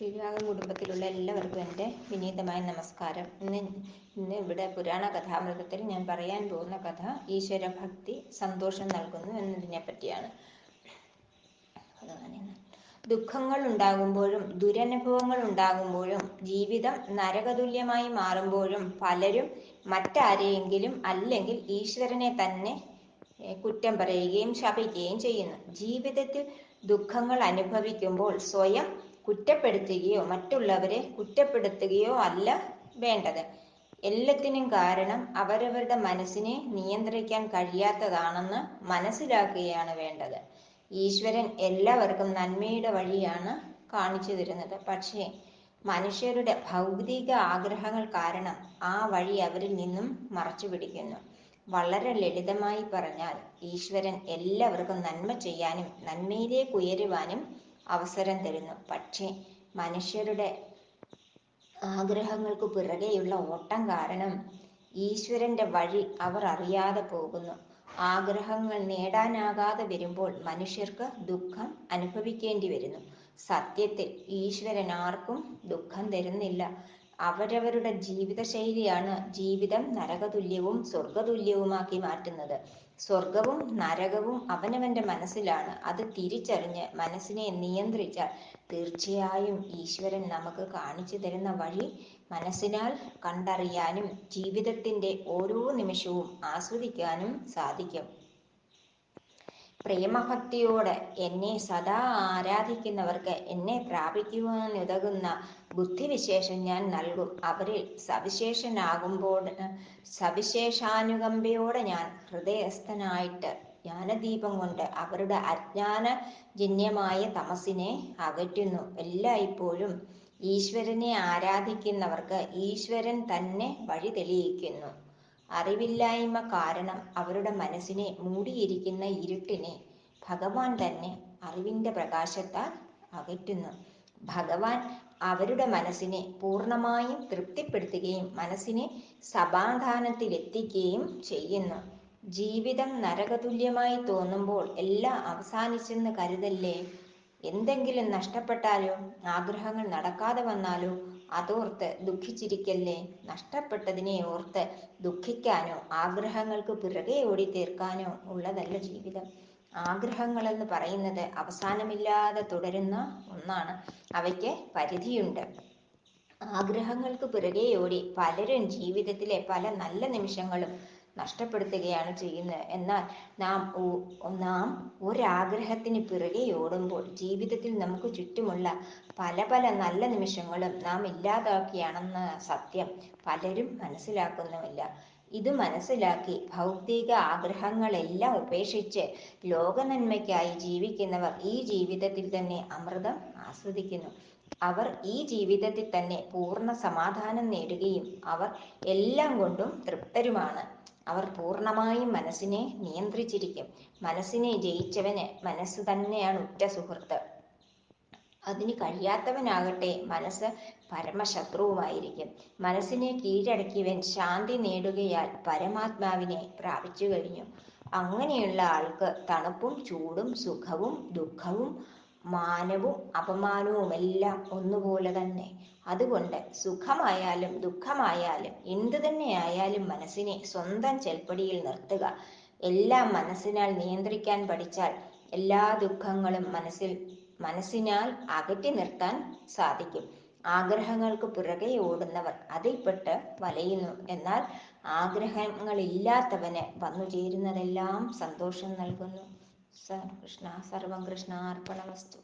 ശ്രീരാഗം കുടുംബത്തിലുള്ള എല്ലാവർക്കും എന്റെ വിനീതമായ നമസ്കാരം. ഇന്ന് ഇന്ന് ഇവിടെ പുരാണ കഥാമൃഗത്തിൽ ഞാൻ പറയാൻ പോകുന്ന കഥ ഈശ്വരഭക്തി സന്തോഷം നൽകുന്നു എന്നതിനെ പറ്റിയാണ് ദുഃഖങ്ങൾ ഉണ്ടാകുമ്പോഴും ദുരനുഭവങ്ങൾ ഉണ്ടാകുമ്പോഴും ജീവിതം നരകതുല്യമായി മാറുമ്പോഴും പലരും മറ്റാരെയെങ്കിലും അല്ലെങ്കിൽ ഈശ്വരനെ തന്നെ കുറ്റം പറയുകയും ശപിക്കുകയും ചെയ്യുന്നു. ജീവിതത്തിൽ ദുഃഖങ്ങൾ അനുഭവിക്കുമ്പോൾ സ്വയം കുറ്റപ്പെടുത്തുകയോ മറ്റുള്ളവരെ കുറ്റപ്പെടുത്തുകയോ അല്ല വേണ്ടത്. എല്ലാത്തിനും കാരണം അവരവരുടെ മനസ്സിനെ നിയന്ത്രിക്കാൻ കഴിയാത്തതാണെന്ന് മനസ്സിലാക്കുകയാണ് വേണ്ടത്. ഈശ്വരൻ എല്ലാവർക്കും നന്മയുടെ വഴിയാണ് കാണിച്ചു തരുന്നത്. പക്ഷേ മനുഷ്യരുടെ ഭൗതിക ആഗ്രഹങ്ങൾ കാരണം ആ വഴി അവരിൽ നിന്നും മറച്ചു പിടിക്കുന്നു. വളരെ ലളിതമായി പറഞ്ഞാൽ ഈശ്വരൻ എല്ലാവർക്കും നന്മ ചെയ്യാനും നന്മയിലേക്ക് ഉയരുവാനും അവസരം തരുന്നു. പക്ഷേ മനുഷ്യരുടെ ആഗ്രഹങ്ങൾക്ക് പിറകെയുള്ള ഓട്ടം കാരണം ഈശ്വരന്റെ വഴി അവർ അറിയാതെ പോകുന്നു. ആഗ്രഹങ്ങൾ നേടാനാകാതെ വരുമ്പോൾ മനുഷ്യർക്ക് ദുഃഖം അനുഭവിക്കേണ്ടി വരുന്നു. സത്യത്തിൽ ഈശ്വരൻ ആർക്കും ദുഃഖം തരുന്നില്ല. അവരവരുടെ ജീവിതശൈലിയാണ് ജീവിതം നരകതുല്യവും സ്വർഗതുല്യവുമാക്കി മാറ്റുന്നത്. സ്വർഗവും നരകവും അവനവന്റെ മനസ്സിലാണ്. അത് തിരിച്ചറിഞ്ഞ് മനസ്സിനെ നിയന്ത്രിച്ചാൽ തീർച്ചയായും ഈശ്വരൻ നമുക്ക് കാണിച്ചു തരുന്ന വഴി മനസ്സിനാൽ കണ്ടറിയാനും ജീവിതത്തിന്റെ ഓരോ നിമിഷവും ആസ്വദിക്കാനും സാധിക്കും. പ്രേമഭക്തിയോടെ എന്നെ സദാ ആരാധിക്കുന്നവർക്ക് എന്നെ പ്രാപിക്കുവാനുതകുന്ന ബുദ്ധിവിശേഷം ഞാൻ നൽകും. അവരിൽ സവിശേഷനാകുമ്പോൾ സവിശേഷാനുകമ്പയോടെ ഞാൻ ഹൃദയസ്ഥനായിട്ട് ജ്ഞാനദീപം കൊണ്ട് അവരുടെ അജ്ഞാന അജ്ഞാനജന്യമായ തമസിനെ അകറ്റുന്നു. എല്ലായ്പ്പോഴും ഈശ്വരനെ ആരാധിക്കുന്നവർക്ക് ഈശ്വരൻ തന്നെ വഴി തെളിയിക്കുന്നു. അറിവില്ലായ്മ കാരണം അവരുടെ മനസ്സിനെ മൂടിയിരിക്കുന്ന ഇരുട്ടിനെ ഭഗവാൻ തന്നെ അറിവിന്റെ പ്രകാശത്താൽ അകറ്റുന്നു. ഭഗവാൻ അവരുടെ മനസ്സിനെ പൂർണമായും തൃപ്തിപ്പെടുത്തുകയും മനസ്സിനെ സമാധാനത്തിലെത്തിക്കുകയും ചെയ്യുന്നു. ജീവിതം നരകതുല്യമായി തോന്നുമ്പോൾ എല്ലാം അവസാനിച്ചെന്ന് കരുതല്ലേ? എന്തെങ്കിലും നഷ്ടപ്പെട്ടാലോ? ആഗ്രഹങ്ങൾ നടക്കാതെ വന്നാലോ? അതോർത്ത് ദുഃഖിച്ചിരിക്കല്ലേ? നഷ്ടപ്പെട്ടതിനെ ഓർത്ത് ദുഃഖിക്കാനോ ആഗ്രഹങ്ങൾക്ക് പിറകെ ഓടി തീർക്കാനോ ഉള്ളതല്ല ജീവിതം. ആഗ്രഹങ്ങൾ എന്ന് പറയുന്നത് അവസാനമില്ലാതെ തുടരുന്ന ഒന്നാണ്. അവയ്ക്ക് പരിധിയുണ്ട്. ആഗ്രഹങ്ങൾക്ക് പിറകെ ഓടി പലരും ജീവിതത്തിലെ പല നല്ല നിമിഷങ്ങളും നഷ്ടപ്പെടുത്തുകയാണ് ചെയ്യുന്നത്. എന്നാൽ നാം നാം ഒരാഗ്രഹത്തിന് പിറകെ ഓടുമ്പോൾ ജീവിതത്തിൽ നമുക്ക് ചുറ്റുമുള്ള പല പല നല്ല നിമിഷങ്ങളും നാം ഇല്ലാതാക്കിയാണെന്ന സത്യം പലരും മനസ്സിലാക്കുന്നുമില്ല. ഇത് മനസ്സിലാക്കി ഭൗതിക ആഗ്രഹങ്ങളെല്ലാം ഉപേക്ഷിച്ച് ലോകനന്മയ്ക്കായി ജീവിക്കുന്നവർ ഈ ജീവിതത്തിൽ തന്നെ അമൃതം ആസ്വദിക്കുന്നു. അവർ ഈ ജീവിതത്തിൽ തന്നെ പൂർണ സമാധാനം നേടുകയും അവർ എല്ലാം കൊണ്ടും തൃപ്തരുമാണ്. അവർ പൂർണമായും മനസ്സിനെ നിയന്ത്രിച്ചിരിക്കും. മനസ്സിനെ ജയിച്ചവന് മനസ്സ് തന്നെയാണ് ഉറ്റ സുഹൃത്ത്. അതിന് കഴിയാത്തവനാകട്ടെ മനസ്സ് പരമശത്രുവുമായിരിക്കും. മനസ്സിനെ കീഴടക്കിയവൻ ശാന്തി നേടുകയാൽ പരമാത്മാവിനെ പ്രാപിച്ചു കഴിഞ്ഞു. അങ്ങനെയുള്ള ആൾക്ക് തണുപ്പും ചൂടും സുഖവും ദുഃഖവും മാനവും അപമാനവും എല്ലാം ഒന്നുപോലെ തന്നെ. അതുകൊണ്ട് സുഖമായാലും ദുഃഖമായാലും എന്തു തന്നെയായാലും മനസ്സിനെ സ്വന്തം ചെൽപ്പടിയിൽ നിർത്തുക. എല്ലാം മനസ്സിനാൽ നിയന്ത്രിക്കാൻ പഠിച്ചാൽ എല്ലാ ദുഃഖങ്ങളും മനസ്സിൽ മനസ്സിനാൽ അകറ്റി നിർത്താൻ സാധിക്കും. ആഗ്രഹങ്ങൾക്ക് പുറകെ ഓടുന്നവർ അതിൽപ്പെട്ട് വലയുന്നു. എന്നാൽ ആഗ്രഹങ്ങളില്ലാത്തവന് വന്നു ചേരുന്നതെല്ലാം സന്തോഷം നൽകുന്നു. ಸರ್ ಕೃಷ್ಣ ಸರ್ವಂ ಕೃಷ್ಣ ಅರ್ಪಣಮಸ್ತು